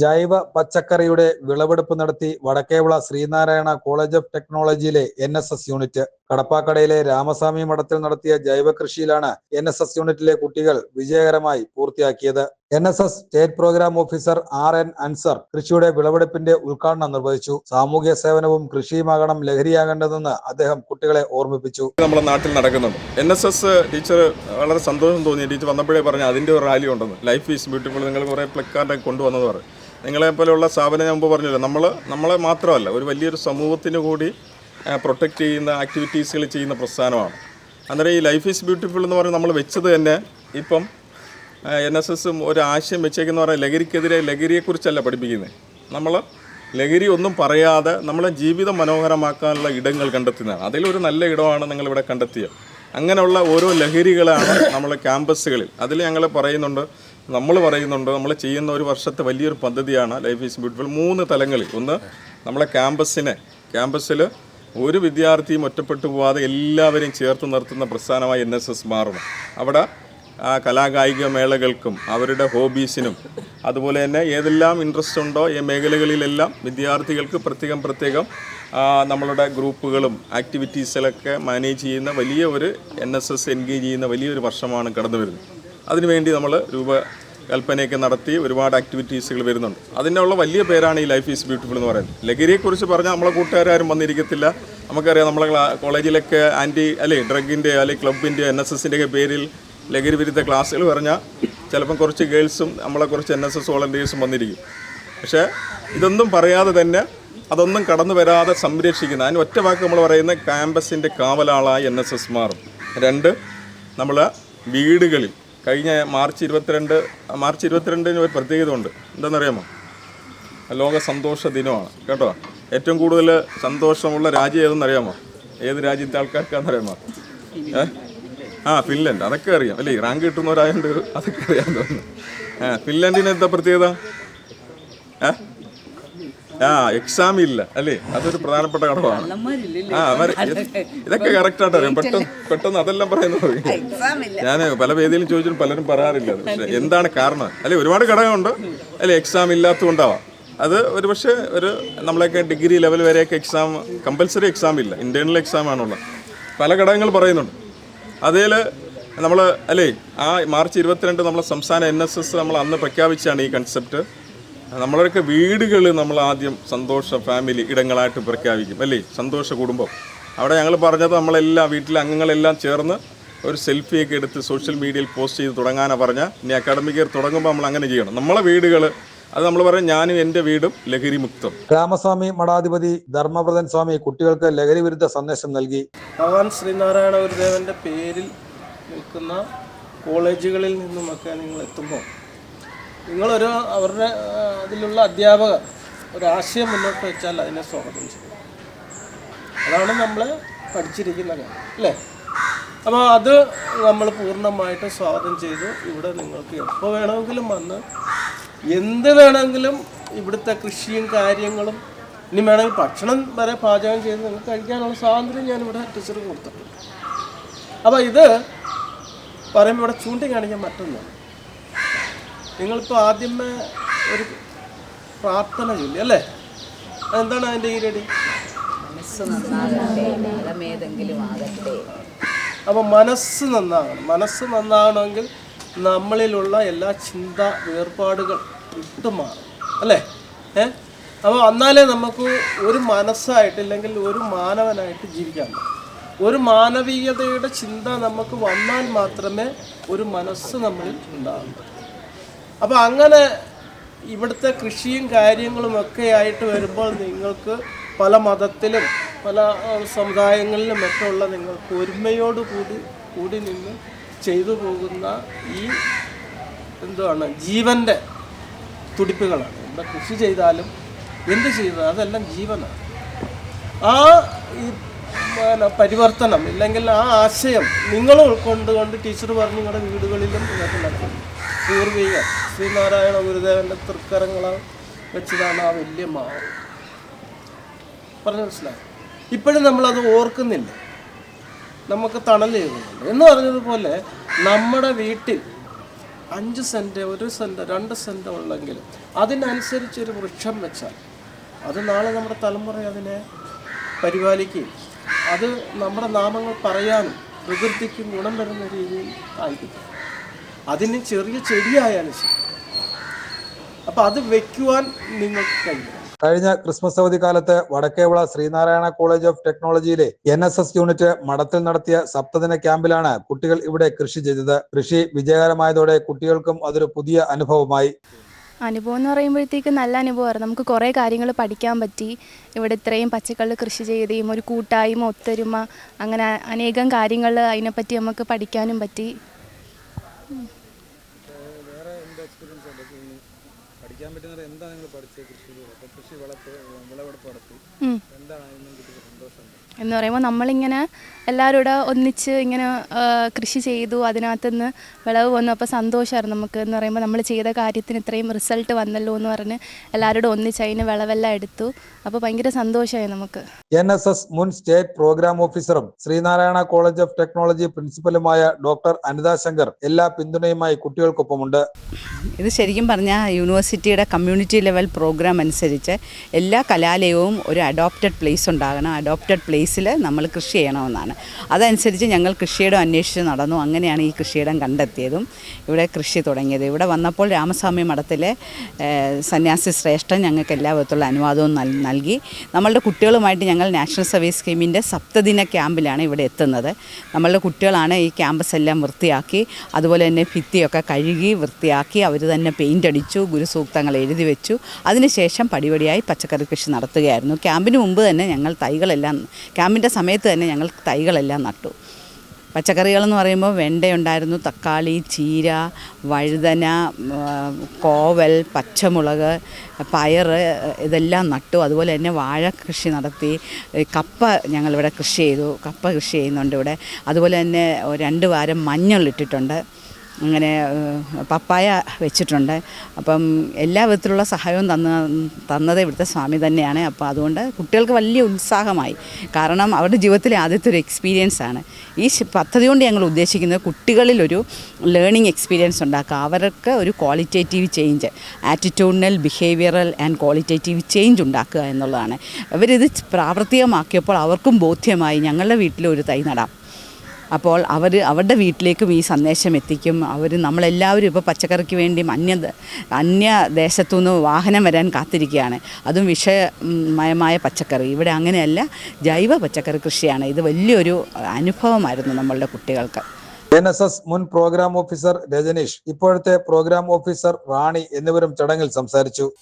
ജൈവ പച്ചക്കറിയുടെ വിളവെടുപ്പ് നടത്തി വടക്കേവിള ശ്രീനാരായണ കോളേജ് ഓഫ് ടെക്നോളജിയിലെ എൻ എസ് എസ് യൂണിറ്റ്. കടപ്പാക്കടയിലെ രാമസ്വാമി മഠത്തിൽ നടത്തിയ ജൈവ കൃഷിയിലാണ് എൻ എസ് എസ് യൂണിറ്റിലെ കുട്ടികൾ വിജയകരമായി പൂർത്തിയാക്കിയത്. N S S state program officer R N Ansar കൃഷിയുടെ വിളവെടുപ്പിന്റെ ഉദ്ഘാടനം നിർവഹിച്ചു. സാമൂഹ്യ സേവനവും കൃഷിയുമാകണം ലഹരിയാകേണ്ടതെന്ന് അദ്ദേഹം കുട്ടികളെ ഓർമ്മിപ്പിച്ചു. നമ്മുടെ നാട്ടിൽ നടക്കുന്നുണ്ട്. എൻ എസ് എസ് ടീച്ചർ വളരെ സന്തോഷം തോന്നി ടീച്ചർ വന്നപ്പോഴേ പറഞ്ഞു അതിന്റെ ഒരു റാലി ഉണ്ടെന്ന് ലൈഫ് ഈസ് ബ്യൂട്ടിഫുൾ നിങ്ങൾ കുറെ പ്ലക്കാർഡൊക്കെ കൊണ്ടുവന്നത് പറഞ്ഞു. നിങ്ങളെ പോലെയുള്ള സ്ഥാപനം ഞാൻ മുമ്പ് പറഞ്ഞില്ല? നമ്മൾ നമ്മളെ മാത്രമല്ല ഒരു വലിയൊരു സമൂഹത്തിന് കൂടി പ്രൊട്ടക്റ്റ് ചെയ്യുന്ന ആക്ടിവിറ്റീസുകൾ ചെയ്യുന്ന പ്രസ്ഥാനമാണ്. അന്നേരം ഈ ലൈഫ് ഈസ് ബ്യൂട്ടിഫുൾ എന്ന് പറഞ്ഞ് നമ്മൾ വെച്ചത് തന്നെ ഇപ്പം എൻ എസ് എസും ഒരു ആശയം വെച്ചേക്കെന്ന് പറഞ്ഞാൽ ലഹരിക്കെതിരെ ലഹരിയെക്കുറിച്ചല്ല പഠിപ്പിക്കുന്നത്. നമ്മൾ ലഹരി ഒന്നും പറയാതെ നമ്മളെ ജീവിതം മനോഹരമാക്കാനുള്ള ഇടങ്ങൾ കണ്ടെത്തുന്നതാണ്. അതിലൊരു നല്ല ഇടമാണ് നിങ്ങളിവിടെ കണ്ടെത്തിയത്. അങ്ങനെയുള്ള ഓരോ ലഹരികളാണ് നമ്മളെ ക്യാമ്പസുകളിൽ അതിൽ ഞങ്ങൾ പറയുന്നുണ്ട് നമ്മൾ പറയുന്നുണ്ട് നമ്മൾ ചെയ്യുന്ന ഒരു വർഷത്തെ വലിയൊരു പദ്ധതിയാണ് ലൈഫ് ഈസ് ബ്യൂട്ടിഫുൾ മൂന്ന് തലങ്ങളിൽ. ഒന്ന് നമ്മളെ ക്യാമ്പസിനെ ക്യാമ്പസിൽ ഒരു വിദ്യാർത്ഥിയും ഒറ്റപ്പെട്ടു പോവാതെ എല്ലാവരെയും ചേർത്ത് നിർത്തുന്ന പ്രസ്ഥാനമായി എൻ എസ് എസ് മാറണം അവിടെ ആ കലാകായിക മേളകൾക്കും അവരുടെ ഹോബീസിനും അതുപോലെ തന്നെ ഏതെല്ലാം ഇൻട്രസ്റ്റ് ഉണ്ടോ ഈ മേഖലകളിലെല്ലാം വിദ്യാർത്ഥികൾക്ക് പ്രത്യേകം പ്രത്യേകം നമ്മളുടെ ഗ്രൂപ്പുകളും ആക്ടിവിറ്റീസിലൊക്കെ മാനേജ് ചെയ്യുന്ന വലിയ ഒരു എൻ എസ് എസ് എൻഗേജ് ചെയ്യുന്ന വലിയൊരു വർഷമാണ് കടന്നു വരുന്നത് അതിനുവേണ്ടി നമ്മൾ രൂപകൽപ്പനയൊക്കെ നടത്തി ഒരുപാട് ആക്ടിവിറ്റീസുകൾ വരുന്നുണ്ട്. അതിനുള്ള വലിയ പേരാണ് ഈ ലൈഫ് ഈസ് ബ്യൂട്ടിഫുൾ എന്ന് പറയുന്നത്. ലഹരിയെക്കുറിച്ച് പറഞ്ഞാൽ നമ്മളെ കൂട്ടുകാരും വന്നിരിക്കത്തില്ല. നമുക്കറിയാം നമ്മളെ കോളേജിലൊക്കെ ആന്റി അല്ലേ ഡ്രഗിന്റെ അല്ലെങ്കിൽ ക്ലബിന്റെ എൻ എസ് എസിന്റെ പേരിൽ ലഹരി വിരുദ്ധ ക്ലാസ്സുകൾ പറഞ്ഞാൽ ചിലപ്പം കുറച്ച് ഗേൾസും നമ്മളെ കുറച്ച് എൻ എസ് എസ് വോളണ്ടിയേഴ്സും വന്നിരിക്കും. പക്ഷേ ഇതൊന്നും പറയാതെ തന്നെ അതൊന്നും കടന്നു വരാതെ സംരക്ഷിക്കുന്ന അതിന് ഒറ്റ വാക്ക് നമ്മൾ പറയുന്ന ക്യാമ്പസിന്റെ കാവലാളായി എൻ എസ് എസ് മാറും രണ്ട് നമ്മൾ വീടുകളിൽ കഴിഞ്ഞ മാർച്ച് ഇരുപത്തിരണ്ട് മാർച്ച് ഇരുപത്തിരണ്ടിന് ഒരു പ്രത്യേകത ഉണ്ട്. എന്താണെന്നറിയാമോ ലോക സന്തോഷ ദിനമാണ്. കേട്ടോ? ഏറ്റവും കൂടുതൽ സന്തോഷമുള്ള രാജ്യം ഏതെന്നറിയാമോ? ഏത് രാജ്യത്തെ ആൾക്കാർക്കാണെന്നറിയാമോ? ഏഹ് ആ ഫിൻലൻഡ്. അതൊക്കെ അറിയാം. അല്ലേ? റാങ്ക് കിട്ടുന്നവരായതുകൊണ്ട് അതൊക്കെ അറിയാൻ തോന്നുന്നു. ആ ഫിൻലൻഡിന് എന്താ പ്രത്യേകത? ഏ? ആ എക്സാം ഇല്ല. അല്ലേ? അതൊരു പ്രധാനപ്പെട്ട ഘടകമാണ്. ആ ഇതൊക്കെ കറക്റ്റായിട്ട് അറിയാം പെട്ടെന്ന് പെട്ടെന്ന് അതെല്ലാം പറയുന്നത് ഞാൻ പല വേദിയിലും ചോദിച്ചിട്ട് പലരും പറയാറില്ല പക്ഷെ എന്താണ് കാരണം? അല്ലെ ഒരുപാട് ഘടകമുണ്ട്. അല്ലെ എക്സാം ഇല്ലാത്തതുകൊണ്ടാവാം. അത് ഒരു പക്ഷേ ഒരു നമ്മളെയൊക്കെ ഡിഗ്രി ലെവൽ വരെയൊക്കെ എക്സാം കമ്പൽസറി എക്സാം ഇല്ല. ഇന്റേണൽ എക്സാം ആണുള്ളത്. പല ഘടകങ്ങൾ പറയുന്നുണ്ട്. അതിൽ നമ്മൾ അല്ലേ ആ മാർച്ച് ഇരുപത്തിരണ്ട് നമ്മളെ സംസ്ഥാന എൻ എസ് എസ് നമ്മൾ അന്ന് പ്രഖ്യാപിച്ചാണ് ഈ കൺസെപ്റ്റ് നമ്മളൊക്കെ വീടുകൾ നമ്മൾ ആദ്യം സന്തോഷ ഫാമിലി ഇടങ്ങളായിട്ട് പ്രഖ്യാപിക്കും അല്ലേ? സന്തോഷ കുടുംബം. അവിടെ ഞങ്ങൾ പറഞ്ഞത് നമ്മളെല്ലാം വീട്ടിലെ അംഗങ്ങളെല്ലാം ചേർന്ന് ഒരു സെൽഫിയൊക്കെ എടുത്ത് സോഷ്യൽ മീഡിയയിൽ പോസ്റ്റ് ചെയ്ത് തുടങ്ങാനാണ് പറഞ്ഞാൽ ഇനി അക്കാഡമിക് ഇയർ തുടങ്ങുമ്പോൾ നമ്മൾ അങ്ങനെ ചെയ്യണം. നമ്മളെ വീടുകൾ അത് നമ്മൾ പറയും ഞാനും എന്റെ വീടും ലഹരി മുക്തം. രാമസ്വാമി മഠാധിപതി ധർമ്മപ്രദൻ സ്വാമി കുട്ടികൾക്ക് ലഹരി വിരുദ്ധ സന്ദേശം നൽകി. ഭഗവാൻ ശ്രീനാരായണ ഗുരുദേവന്റെ പേരിൽ നിൽക്കുന്ന കോളേജുകളിൽ നിന്നുമൊക്കെ നിങ്ങൾ എത്തുമ്പോൾ നിങ്ങളൊരു അവരുടെ അതിലുള്ള അധ്യാപകർ ഒരാശയം മുന്നോട്ട് വെച്ചാൽ അതിനെ സ്വാഗതം ചെയ്യും അതാണ് നമ്മൾ പഠിച്ചിരിക്കുന്ന കാര്യം അല്ലേ? അപ്പോൾ അത് നമ്മൾ പൂർണമായിട്ട് സ്വാഗതം ചെയ്തു. ഇവിടെ നിങ്ങൾക്ക് എപ്പോൾ വേണമെങ്കിലും വന്ന് എന്ത് വേണമെങ്കിലും ഇവിടുത്തെ കൃഷിയും കാര്യങ്ങളും ഇനി വേണമെങ്കിൽ ഭക്ഷണം വരെ പാചകം ചെയ്ത് നിങ്ങൾക്ക് കഴിക്കാനുള്ള സ്വാതന്ത്ര്യം ഇവിടെ ടീച്ചർ കൊടുത്തിട്ടുണ്ട്. അപ്പോൾ ഇത് പറയുമ്പോൾ ഇവിടെ ചൂണ്ടിക്കാണിക്കാൻ മറ്റൊന്നാണ്. നിങ്ങളിപ്പോൾ ആദ്യമേ ഒരു പ്രാർത്ഥന ചൊല്ലി അല്ലേ? എന്താണ് അതിന്റെ ഈരടി? അപ്പോൾ മനസ്സ് നന്നാകണം. മനസ്സ് നന്നാകണമെങ്കിൽ നമ്മളിലുള്ള എല്ലാ ചിന്ത വേർപാടുകൾ വിട്ടുമാറും അല്ലേ? ഏ? അപ്പോൾ എന്നാലേ നമുക്ക് ഒരു മനസ്സായിട്ട് ഇല്ലെങ്കിൽ ഒരു മാനവനായിട്ട് ജീവിക്കാൻ പറ്റൂ. ഒരു മാനവീയതയുടെ ചിന്ത നമുക്ക് വന്നാൽ മാത്രമേ ഒരു മനസ്സ് നമ്മളിൽ ഉണ്ടാകൂ. അപ്പോൾ അങ്ങനെ ഇവിടുത്തെ കൃഷിയും കാര്യങ്ങളും ഒക്കെ ആയിട്ട് വരുമ്പോൾ നിങ്ങൾക്ക് പല മതത്തിലും പല സമുദായങ്ങളിലും ഒക്കെ ഉള്ള നിങ്ങൾക്ക് ഒരുമയോട് കൂടി കൂടി നിന്ന് ചെയ്തു പോകുന്ന ഈ എന്താണ് ജീവന്റെ തുടിപ്പുകളാണ്. ഇവിടെ കൃഷി ചെയ്താലും എന്ത് ചെയ്താലും അതെല്ലാം ജീവനാണ്. ആ ഈ പരിവർത്തനം ഇല്ലെങ്കിൽ ആ ആശയം നിങ്ങൾ ഉൾക്കൊണ്ടുകൊണ്ട് ടീച്ചർ പറഞ്ഞു നിങ്ങളുടെ വീടുകളിലും നിങ്ങൾക്ക് നടക്കും പൂർവിക ശ്രീനാരായണ ഗുരുദേവന്റെ തൃക്കരങ്ങളെ വെച്ചതാണ് ആ വലിയ മാവ്. പറഞ്ഞു മനസ്സിലായി? ഇപ്പോഴും നമ്മളത് ഓർക്കുന്നില്ല. നമുക്ക് തണൽ ചെയ്യുന്നുണ്ട് എന്ന് പറഞ്ഞതുപോലെ നമ്മുടെ വീട്ടിൽ അഞ്ച് സെന്റ് ഒരു സെന്റ് രണ്ട് സെന്റ് ഉള്ളെങ്കിൽ അതിനനുസരിച്ച് ഒരു വൃക്ഷം വെച്ചാൽ അത് നാളെ നമ്മുടെ തലമുറ അതിനെ പരിപാലിക്കുകയും അത് നമ്മുടെ നാമങ്ങൾ പറയാനും പ്രകൃതിക്കും ഗുണം വരുന്ന രീതിയിൽ ആയിരിക്കും. അതിന് ചെറിയ ചെടിയായാലും ശരി. അപ്പം അത് വെക്കുവാൻ നിങ്ങൾക്ക് കഴിയും. കഴിഞ്ഞ ക്രിസ്മസ് അവധി കാലത്ത് വടക്കേവിള ശ്രീനാരായണ കോളേജ് ഓഫ് ടെക്നോളജിയിലെ എൻ എസ് എസ് യൂണിറ്റ് മഠത്തിൽ നടത്തിയ സപ്തദിന ക്യാമ്പിലാണ് കുട്ടികൾ ഇവിടെ കൃഷി ചെയ്തത്. കൃഷി വിജയകരമായതോടെ കുട്ടികൾക്കും അതൊരു പുതിയ അനുഭവമായി. അനുഭവം എന്ന് പറയുമ്പോഴത്തേക്ക് നല്ല അനുഭവമായിരുന്നു. നമുക്ക് കുറേ കാര്യങ്ങൾ പഠിക്കാൻ പറ്റി. ഇവിടെ ഇത്രയും പച്ചക്കറി കൃഷി ചെയ്തേയും ഒരു കൂട്ടായ്മ ഒത്തൊരുമ അങ്ങനെ അനേകം കാര്യങ്ങൾ അതിനെപ്പറ്റി നമുക്ക് പഠിക്കാനും പറ്റി പഠിക്കാൻ പറ്റുന്നത് എന്താ നിങ്ങൾ പഠിച്ചത് കൃഷിയിലൂടെ കൃഷി വളർത്ത് വിളവെടുപ്പ് നടത്തി. എന്ന് പറയുമ്പോൾ നമ്മളിങ്ങനെ എല്ലാവരും കൂടെ ഒന്നിച്ച് ഇങ്ങനെ കൃഷി ചെയ്തു അതിനകത്തുനിന്ന് വിളവ് വന്നു. അപ്പോൾ സന്തോഷമായിരുന്നു നമുക്ക് എന്ന് പറയുമ്പോൾ നമ്മൾ ചെയ്ത കാര്യത്തിന് ഇത്രയും റിസൾട്ട് വന്നല്ലോ എന്ന് പറഞ്ഞ് എല്ലാവരോടും ഒന്നിച്ച് അതിന് വിളവെല്ലാം എടുത്തു. അപ്പോൾ ഭയങ്കര സന്തോഷമായി നമുക്ക്. എൻ എസ് എസ് മുൻ സ്റ്റേറ്റ് പ്രോഗ്രാം ഓഫീസറും ശ്രീനാരായണ കോളേജ് ഓഫ് ടെക്നോളജി പ്രിൻസിപ്പലുമായ ഡോക്ടർ അനിതാ ശങ്കർ എല്ലാ പിന്തുണയുമായി കുട്ടികൾക്കൊപ്പമുണ്ട്. ഇത് ശരിക്കും പറഞ്ഞാൽ യൂണിവേഴ്സിറ്റിയുടെ കമ്മ്യൂണിറ്റി ലെവൽ പ്രോഗ്രാം അനുസരിച്ച് എല്ലാ കലാലയവും ഒരു അഡോപ്റ്റഡ് പ്ലേസ് ഉണ്ടാകണം. അഡോപ്റ്റഡ് പ്ലേസിൽ നമ്മൾ കൃഷി ചെയ്യണമെന്നാണ്. അതനുസരിച്ച് ഞങ്ങൾ കൃഷിയിടം അന്വേഷിച്ച് നടന്നു. അങ്ങനെയാണ് ഈ കൃഷിയിടം കണ്ടെത്തിയതും ഇവിടെ കൃഷി തുടങ്ങിയത്. ഇവിടെ വന്നപ്പോൾ രാമസ്വാമി മഠത്തിലെ സന്യാസി ശ്രേഷ്ഠൻ ഞങ്ങൾക്ക് എല്ലാ വിധത്തിലുള്ള അനുവാദവും നൽ നൽകി. നമ്മളുടെ കുട്ടികളുമായിട്ട് ഞങ്ങൾ നാഷണൽ സർവീസ് സ്കീമിന്റെ സപ്തദിന ക്യാമ്പിലാണ് ഇവിടെ എത്തുന്നത്. നമ്മളുടെ കുട്ടികളാണ് ഈ ക്യാമ്പസ് എല്ലാം വൃത്തിയാക്കി അതുപോലെ തന്നെ ഭിത്തിയൊക്കെ കഴുകി വൃത്തിയാക്കി അവർ തന്നെ പെയിന്റ് അടിച്ചു ഗുരുസൂക്തങ്ങൾ എഴുതി വെച്ചു. അതിനുശേഷം പടിപടിയായി പച്ചക്കറി കൃഷി നടത്തുകയായിരുന്നു. ക്യാമ്പിന് മുമ്പ് തന്നെ ഞങ്ങൾ തൈകളെല്ലാം ക്യാമ്പിന്റെ സമയത്ത് തന്നെ ഞങ്ങൾ തൈകളെല്ലാം നട്ടു. പച്ചക്കറികളെന്ന് പറയുമ്പോൾ വെണ്ടയുണ്ടായിരുന്നു തക്കാളി ചീര വഴുതന കോവൽ പച്ചമുളക് പയർ ഇതെല്ലാം നട്ടു. അതുപോലെ തന്നെ വാഴ കൃഷി നടത്തി. കപ്പ ഞങ്ങളിവിടെ കൃഷി ചെയ്തു കപ്പ കൃഷി ചെയ്യുന്നുണ്ട് ഇവിടെ. അതുപോലെ തന്നെ രണ്ട് വാരം മഞ്ഞൾ ഇട്ടിട്ടുണ്ട് അങ്ങനെ പപ്പായ വെച്ചിട്ടുണ്ട്. അപ്പം എല്ലാ വിധത്തിലുള്ള സഹായവും തന്ന തന്നത് ഇവിടുത്തെ സ്വാമി തന്നെയാണ്. അപ്പോൾ അതുകൊണ്ട് കുട്ടികൾക്ക് വലിയ ഉത്സാഹമായി. കാരണം അവരുടെ ജീവിതത്തിലെ ആദ്യത്തെ ഒരു എക്സ്പീരിയൻസ് ആണ്. ഈ പദ്ധതി കൊണ്ട് ഞങ്ങൾ ഉദ്ദേശിക്കുന്നത് കുട്ടികളിലൊരു ലേണിംഗ് എക്സ്പീരിയൻസ് ഉണ്ടാക്കുക. അവർക്ക് ഒരു qualitative change attitudinal behavioural and qualitative change ഉണ്ടാക്കുക എന്നുള്ളതാണ്. അവരിത് പ്രാവർത്തികമാക്കിയപ്പോൾ അവർക്കും ബോധ്യമായി ഞങ്ങളുടെ വീട്ടിൽ ഒരു തൈ നടാം. അപ്പോൾ അവർ അവരുടെ വീട്ടിലേക്കും ഈ സന്ദേശം എത്തിക്കും. അവർ നമ്മളെല്ലാവരും ഇപ്പോൾ പച്ചക്കറിക്ക് വേണ്ടി അന്യ അന്യ ദേശത്തുനിന്ന് വാഹനം വരാൻ കാത്തിരിക്കുകയാണ്. അതും വിഷമയമായ പച്ചക്കറി. ഇവിടെ അങ്ങനെയല്ല ജൈവ പച്ചക്കറി കൃഷിയാണ്. ഇത് വലിയൊരു അനുഭവമായിരുന്നു നമ്മളുടെ കുട്ടികൾക്ക്. എൻ എസ് എസ് മുൻ പ്രോഗ്രാം ഓഫീസർ രജനീഷ് ഇപ്പോഴത്തെ പ്രോഗ്രാം ഓഫീസർ റാണി എന്നിവരും ചടങ്ങിൽ സംസാരിച്ചു.